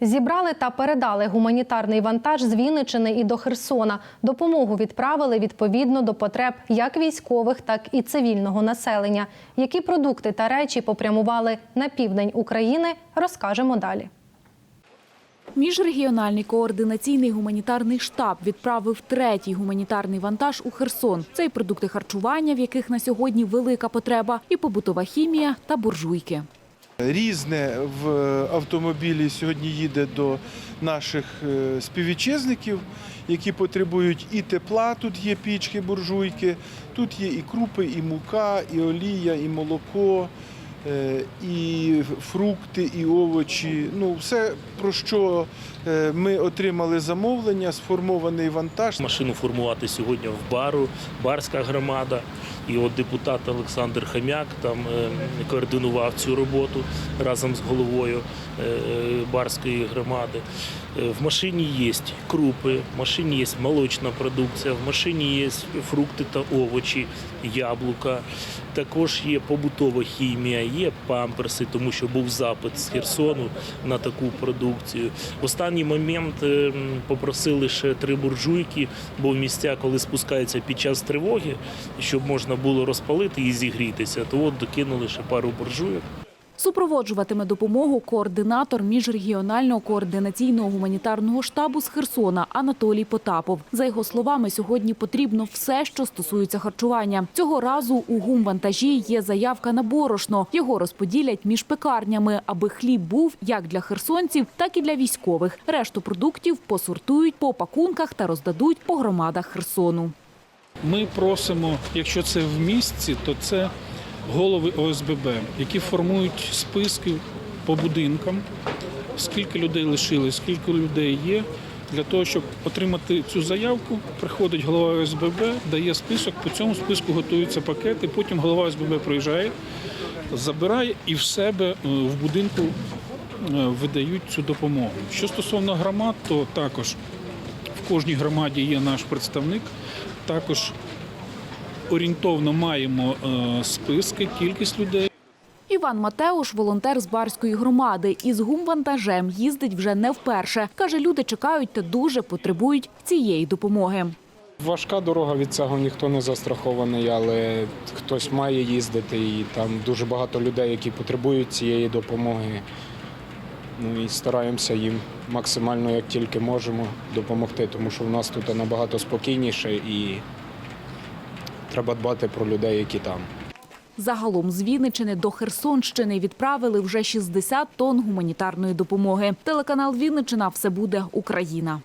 Зібрали та передали гуманітарний вантаж з Вінничини і до Херсона. Допомогу відправили відповідно до потреб як військових, так і цивільного населення. Які продукти та речі попрямували на південь України, розкажемо далі. Міжрегіональний координаційний гуманітарний штаб відправив третій гуманітарний вантаж у Херсон. Це й продукти харчування, в яких на сьогодні велика потреба, і побутова хімія та буржуйки. Різне в автомобілі сьогодні їде до наших е, співвітчизників, які потребують і тепла. Тут є пічки, буржуйки, тут є і крупи, і мука, і олія, і молоко, і фрукти, і овочі. Ну, все, про що е, ми отримали замовлення, сформований вантаж. Машину формувати сьогодні в бару, барська громада. І от депутат Олександр Хам'як там е, координував цю роботу разом з головою е, барської громади. Е, В машині є крупи, в машині є молочна продукція, в машині є фрукти та овочі, яблука. Також є побутова хімія, є памперси, тому що був запит з Херсону на таку продукцію. В останній момент е, попросили ще три буржуйки, бо в місця, коли спускаються під час тривоги, щоб можна було розпалити і зігрітися, то от докинули ще пару буржуйок. Супроводжуватиме допомогу координатор міжрегіонального координаційного гуманітарного штабу з Херсона Анатолій Потапов. За його словами, сьогодні потрібно все, що стосується харчування. Цього разу у гумвантажі є заявка на борошно. Його розподілять між пекарнями, аби хліб був як для херсонців, так і для військових. Решту продуктів посортують по пакунках та роздадуть по громадах Херсону. Ми просимо, якщо це в місті, то це голови ОСББ, які формують списки по будинкам, скільки людей лишилось, скільки людей є. Для того, щоб отримати цю заявку, приходить голова ОСББ, дає список, по цьому списку готуються пакети, потім голова ОСББ приїжджає, забирає і в себе е, в будинку е, видають цю допомогу. Що стосовно громад, то також в кожній громаді є наш представник. Також орієнтовно маємо е, списки, кількість людей. Іван Матеуш, волонтер з барської громади, із гумвантажем їздить вже не вперше. Каже, люди чекають та дуже потребують цієї допомоги. Важка дорога від цього ніхто не застрахований, але хтось має їздити, і там дуже багато людей, які потребують цієї допомоги. Ну і стараємося їм максимально як тільки можемо допомогти, тому що в нас тут набагато спокійніше і треба дбати про людей, які там. Загалом з Вінничини до Херсонщини відправили вже 60 тонн гуманітарної допомоги. Телеканал Вінничина все буде Україна.